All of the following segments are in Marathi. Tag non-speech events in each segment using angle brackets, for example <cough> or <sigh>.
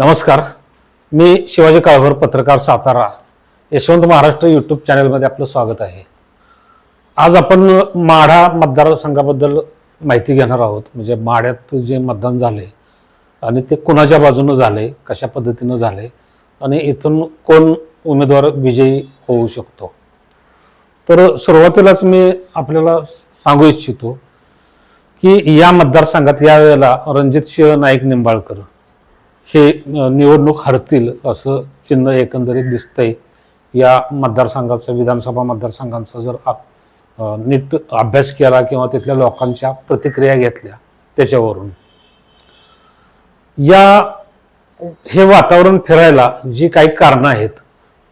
नमस्कार. मी शिवाजी काळभर पत्रकार सातारा यशवंत महाराष्ट्र यूट्यूब चॅनलमध्ये आपलं स्वागत आहे. आज आपण माढा मतदारसंघाबद्दल माहिती घेणार आहोत. म्हणजे माढ्यात जे मतदान झाले आणि ते कुणाच्या बाजूनं झाले कशा पद्धतीनं झाले आणि इथून कोण उमेदवार विजयी होऊ शकतो. तर सुरुवातीलाच मी आपल्याला सांगू इच्छितो की या मतदारसंघात यावेळेला रणजित सिंह नाईक निंबाळकर हे निवडणूक हरतील असं चिन्ह एकंदरीत दिसतंय. या मतदारसंघाचं विधानसभा मतदारसंघांचा जर आप- नीट अभ्यास केला किंवा तिथल्या लोकांच्या प्रतिक्रिया घेतल्या त्याच्यावरून. या हे वातावरण फिरायला जी काही कारणं आहेत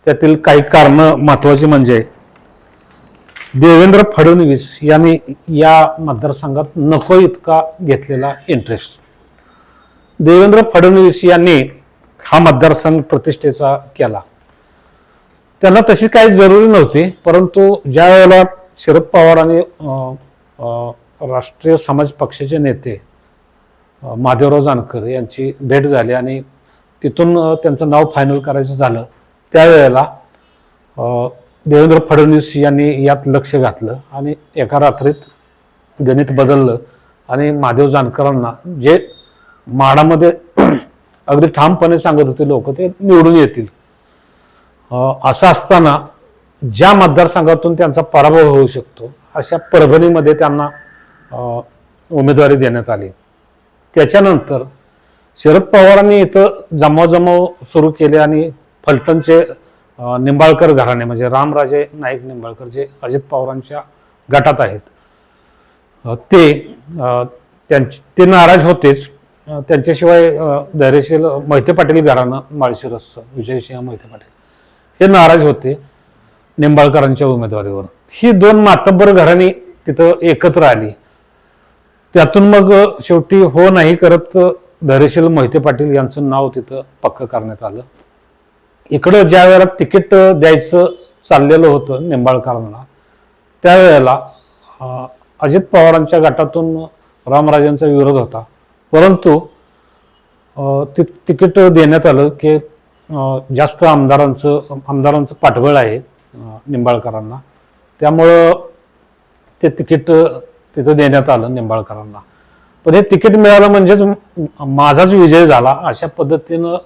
त्यातील काही कारणं महत्वाची म्हणजे देवेंद्र फडणवीस यांनी या मतदारसंघात नको इतका घेतलेला इंटरेस्ट देवेंद्र फडणवीस यांनी हा मतदारसंघ प्रतिष्ठेचा केला. त्यांना तशी काही जरुरी नव्हती परंतु ज्या वेळेला शरद पवार आणि राष्ट्रीय समाज पक्षाचे नेते महादेवराव जानकर यांची भेट झाली आणि तिथून त्यांचं नाव फायनल करायचं झालं त्यावेळेला देवेंद्र फडणवीस यांनी यात लक्ष घातलं आणि एका रात्रीत गणित बदललं आणि महादेव जानकरांना जे माडामध्ये <clears throat> अगदी ठामपणे सांगत होते लोक ते निवडून येतील. असं असताना ज्या मतदारसंघातून त्यांचा पराभव होऊ शकतो अशा परभणीमध्ये त्यांना उमेदवारी देण्यात आली. त्याच्यानंतर शरद पवारांनी इथं जमावजमाव सुरू केले आणि फलटणचे निंबाळकर घराणे म्हणजे रामराजे नाईक निंबाळकर जे अजित पवारांच्या गटात आहेत ते त्यांचे ते नाराज होतेच. त्यांच्याशिवाय धैर्यशील मोहिते पाटील घराणं माळशिरसचं विजयसिंह मोहिते पाटील. हे नाराज होते निंबाळकरांच्या उमेदवारीवर ही दोन मातब्बर घराणी तिथं एकत्र आली. त्यातून मग शेवटी हो नाही करत धैर्यशील मोहिते पाटील यांचं नाव तिथं पक्क करण्यात आलं. इकडं ज्या वेळेला तिकीट द्यायचं चाललेलं होतं निंबाळकरांना त्यावेळेला अजित पवारांच्या गटातून रामराजांचा विरोध होता. परंतु अं, ति तिकीट देण्यात आलं की जास्त आमदारांचं आमदारांचं पाठबळ आहे निंबाळकरांना. त्यामुळं ते तिकीट तिथं देण्यात आलं निंबाळकरांना. पण हे तिकीट मिळालं म्हणजेच माझाच विजय झाला अशा पद्धतीनं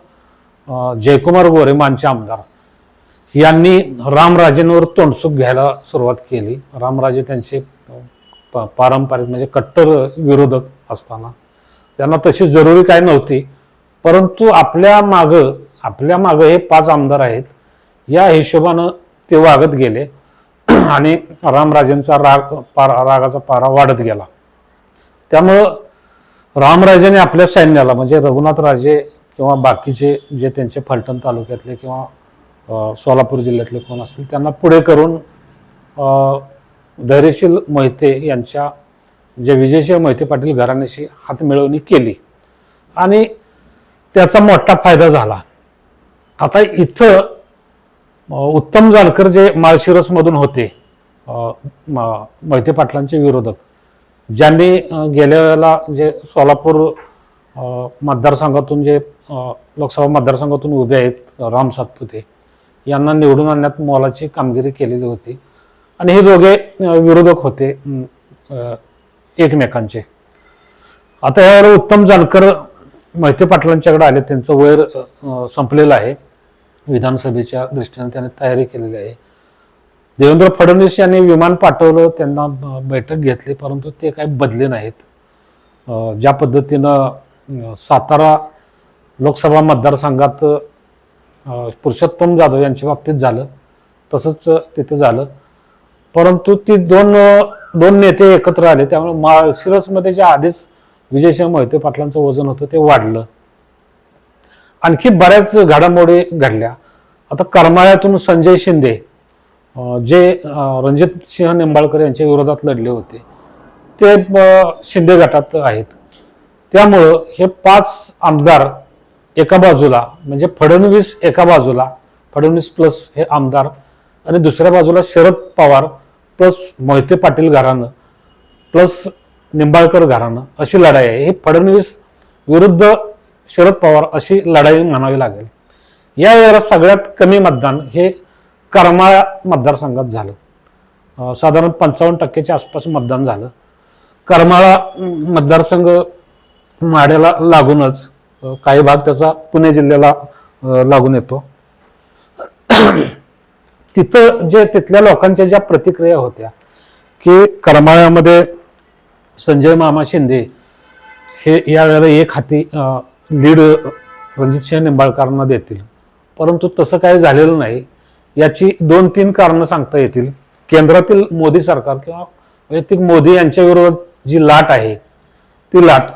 जयकुमार गोरे मानचे आमदार यांनी रामराजेंवर तोंडसुख घ्यायला सुरुवात केली. रामराजे त्यांचे प- पारंपरिक म्हणजे कट्टर विरोधक असताना त्यांना तशी जरुरी काय नव्हती. परंतु आपल्या मागं आपल्या मागं हे पाच आमदार आहेत. या हिशोबानं ते वागत गेले. <clears throat> आणि रामराजेंचा राग पारा रागाचा पारा वाढत गेला. त्यामुळं रामराजेने आपल्या सैन्याला म्हणजे रघुनाथ राजे किंवा बाकीचे जे त्यांचे फलटण तालुक्यातले किंवा सोलापूर जिल्ह्यातले कोण असतील त्यांना पुढे करून धैर्यशील मोहिते यांच्या जे विजयसिंह मोहिते पाटील घराण्याशी हातमिळवणी केली. आणि त्याचा मोठा फायदा झाला. आता इथं उत्तम जानकर जे माळशिरसमधून होते म- मोहिते पाटलांचे विरोधक ज्यांनी गेल्या वेळेला जे सोलापूर मतदारसंघातून जे लोकसभा मतदारसंघातून उभे आहेत राम सातपुते यांना निवडून आणण्यात मोलाची कामगिरी केलेली होती. आणि हे दोघे विरोधक होते एकमेकांचे. आता यावर उत्तम जानकर मैत्री पाटलांच्याकडे आले त्यांचं वैर संपलेलं आहे. विधानसभेच्या दृष्टीने त्याने तयारी केलेली आहे. देवेंद्र फडणवीस यांनी विमान पाठवलं त्यांना ब- बैठक घेतली परंतु ते काही बदले नाहीत. ज्या पद्धतीनं सातारा लोकसभा मतदारसंघात पुरुषोत्तम जाधव यांच्या बाबतीत झालं तसंच तिथे झालं. परंतु ती दोन दोन नेते एकत्र आले त्यामुळे माळशिरसमध्ये जे आधीच विजयसिंह मोहिते पाटलांचं वजन होतं ते वाढलं. आणखी बऱ्याच घडामोडी घडल्या. आता करमाळ्यातून संजय शिंदे जे रणजित सिंह निंबाळकर यांच्या विरोधात लढले होते ते शिंदे गटात आहेत. त्यामुळं हे पाच आमदार एका बाजूला म्हणजे फडणवीस एका बाजूला फडणवीस प्लस हे आमदार आणि दुसऱ्या बाजूला शरद पवार प्लस मोहिते पाटील घराणं प्लस निंबाळकर घराणं अशी लढाई आहे. हे फडणवीस विरुद्ध शरद पवार अशी लढाई म्हणावी लागेल. या वेळेला सगळ्यात कमी मतदान हे करमाळा मतदारसंघात झालं. साधारण पंचावन्न टक्क्याच्या आसपास मतदान झालं. करमाळा मतदारसंघ माड्याला लागूनच काही भाग त्याचा पुणे जिल्ह्याला लागून येतो. तिथं जे तिथल्या लोकांच्या ज्या प्रतिक्रिया होत्या की करमाळ्यामध्ये संजय मामा शिंदे हे यावेळेला एक हाती लीड रणजितसिंह निंबाळकरांना देतील. परंतु तसं काही झालेलं नाही. याची दोन तीन कारणं सांगता येतील. केंद्रातील मोदी सरकार किंवा वैयक्तिक मोदी यांच्या विरोधात जी लाट आहे ती लाट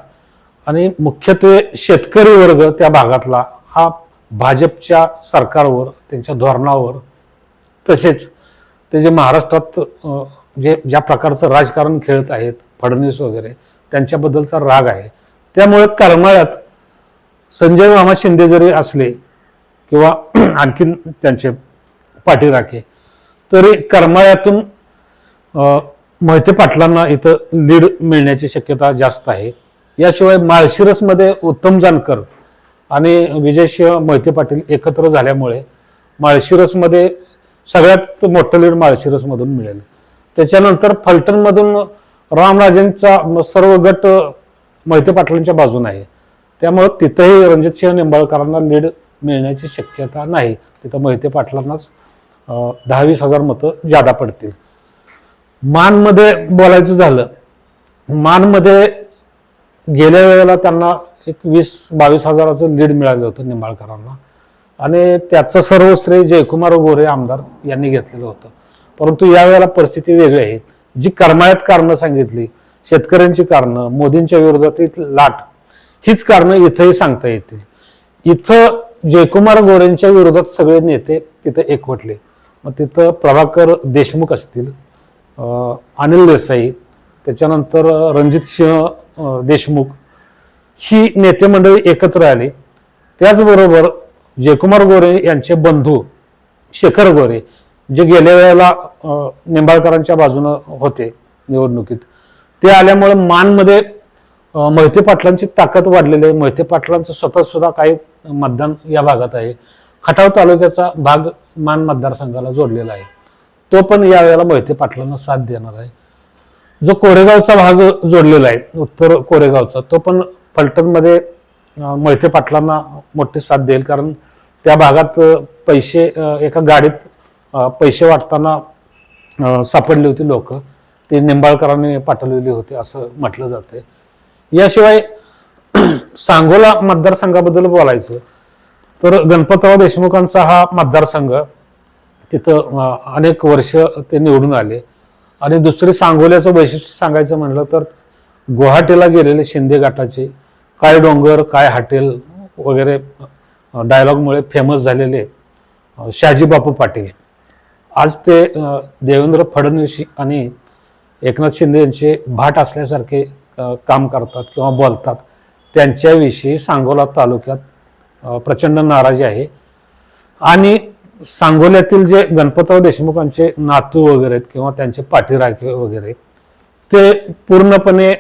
आणि मुख्यत्वे शेतकरी वर्ग त्या भागातला हा भाजपच्या सरकारवर त्यांच्या धोरणावर तसेच ते जे महाराष्ट्रात जे ज्या प्रकारचं राजकारण खेळत आहेत फडणवीस वगैरे त्यांच्याबद्दलचा राग आहे. त्यामुळे करमाळ्यात संजय मामा शिंदे जरी असले किंवा <clears throat> आणखीन त्यांचे पाठीराखे तरी करमाळ्यातून अं, मोहिते पाटलांना इथं लीड मिळण्याची शक्यता जास्त आहे. याशिवाय माळशिरसमध्ये उत्तम जानकर आणि विजयसिंह मोहिते पाटील एकत्र झाल्यामुळे माळशिरसमध्ये सगळ्यात मोठं लीड माळशिरसमधून मिळेल. त्याच्यानंतर फलटणमधून रामराजेंचा म- सर्व गट अ, मोहिते पाटलांच्या बाजून आहे. त्यामुळं तिथंही रणजितसिंह निंबाळकरांना लीड मिळण्याची शक्यता नाही. तिथं मोहिते पाटलांनाच दहा वीस हजार मतं जादा पडतील. मानमध्ये बोलायचं झालं मानमध्ये गेल्या वेळेला त्यांना एक वीस बावीस हजाराचं लीड मिळालं होतं निंबाळकरांना. आणि त्याचं सर्व श्रेय जयकुमार गोरे आमदार यांनी घेतलेलं होतं. परंतु यावेळेला परिस्थिती वेगळी आहे. जी कर्मायत कारणं सांगितली शेतकऱ्यांची कारणं मोदींच्या विरोधातील लाट हीच कारणं इथंही सांगता येतील. इथं जयकुमार गोरेंच्या विरोधात सगळे नेते तिथं एकवटले. मग तिथं प्रभाकर देशमुख असतील अनिल देसाई त्याच्यानंतर रणजित सिंह देशमुख ही नेते मंडळी एकत्र आली. त्याचबरोबर जयकुमार गोरे यांचे बंधू शेखर गोरे जे गेल्या वेळेला निंबाळकरांच्या बाजूनं होते निवडणुकीत. ते आल्यामुळे मानमध्ये अं, मोहिते पाटलांची ताकद वाढलेली आहे. मोहिते पाटलांचं स्वतः सुद्धा काही मतदान या भागात आहे. खटाव तालुक्याचा भाग मान मतदारसंघाला जोडलेला आहे. तो पण यावेळेला मोहिते पाटलांना साथ देणार आहे. जो कोरेगावचा भाग जोडलेला आहे उत्तर कोरेगावचा तो पण फलटणमध्ये मळते पाटलांना मोठी साथ देईल. कारण त्या भागात पैसे एका गाडीत पैसे वाटताना सापडली होती लोक. ती निंबाळकरांनी पाठवलेली होती असं म्हटलं जाते याशिवाय <clears throat> सांगोला मतदारसंघाबद्दल बोलायचं तर गणपतराव देशमुखांचा हा मतदारसंघ तिथं अनेक वर्ष ते निवडून आले. आणि दुसरे सांगोल्याचं वैशिष्ट्य सांगायचं म्हणलं तर गुवाहाटीला गेलेले शिंदे गटाचे काय डोंगर काय हॉटेल वगैरे डायलॉगमुळे फेमस झालेले शाजीबापू पाटील. आज ते देवेंद्र फडणवीस आणि एकनाथ शिंदे यांचे भाट असल्यासारखे काम करतात किंवा बोलतात. त्यांच्याविषयी सांगोला तालुक्यात प्रचंड नाराजी आहे. आणि सांगोल्यातील जे गणपतराव देशमुखांचे नातू वगैरे आहेत किंवा त्यांचे पाठीराखे वगैरे ते पूर्णपणे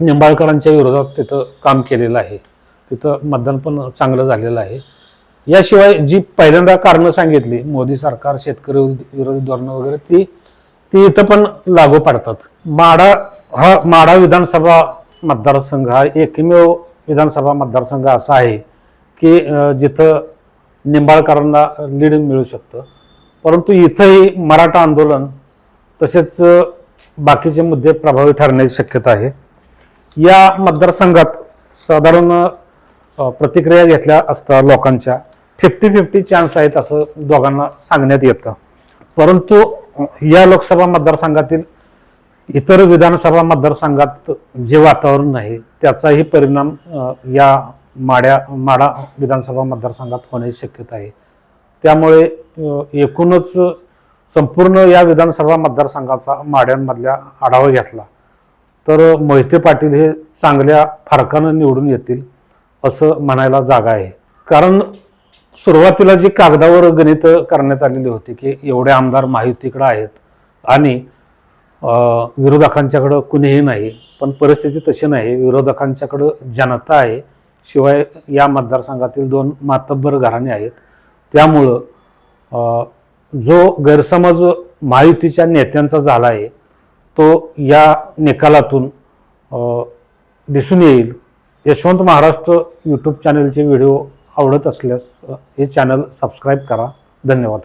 निंबाळकरांच्या विरोधात तिथं काम केलेलं आहे. तिथं मतदान पण चांगलं झालेलं आहे. याशिवाय जी पहिल्यांदा कारणं सांगितली मोदी सरकार शेतकरी विरोधी धोरणं वगैरे ती ती इथं पण लागू पडतात. माडा हा माडा विधानसभा मतदारसंघ हा एकमेव विधानसभा मतदारसंघ असा आहे की जिथं निंबाळकरांना लीड मिळू शकतं. परंतु इथंही मराठा आंदोलन तसेच बाकीचे मुद्दे प्रभावी ठरण्याची शक्यता आहे. या मतदारसंघात साधारण प्रतिक्रिया घेतल्या असता लोकांच्या. फिफ्टी फिफ्टी चान्स आहेत असं दोघांना सांगण्यात येतं. परंतु या लोकसभा मतदारसंघातील इतर विधानसभा मतदारसंघात जे वातावरण आहे त्याचाही परिणाम या माड्या माडा विधानसभा मतदारसंघात होण्याची शक्यता आहे. त्यामुळे एकूणच संपूर्ण या विधानसभा मतदारसंघाचा माड्यांमधल्या आढावा घेतला. तर मोहिते पाटील हे चांगल्या फरकानं निवडून येतील असं म्हणायला जागा आहे. कारण सुरुवातीला जी कागदावर गणित करण्यात आलेली होती की एवढे आमदार महायुतीकडे आहेत आणि विरोधकांच्याकडं कुणीही नाही पण परिस्थिती तशी नाही. विरोधकांच्याकडं जनता आहे. शिवाय या मतदारसंघातील दोन मातब्बर घराणे आहेत. त्यामुळं जो गैरसमज महायुतीच्या नेत्यांचा झाला आहे तो या निकालातून दिसून येईल. यशवंत महाराष्ट्र यूट्यूब चॅनलचे व्हिडिओ आवडत असल्यास हे चॅनल सबस्क्राईब करा. धन्यवाद.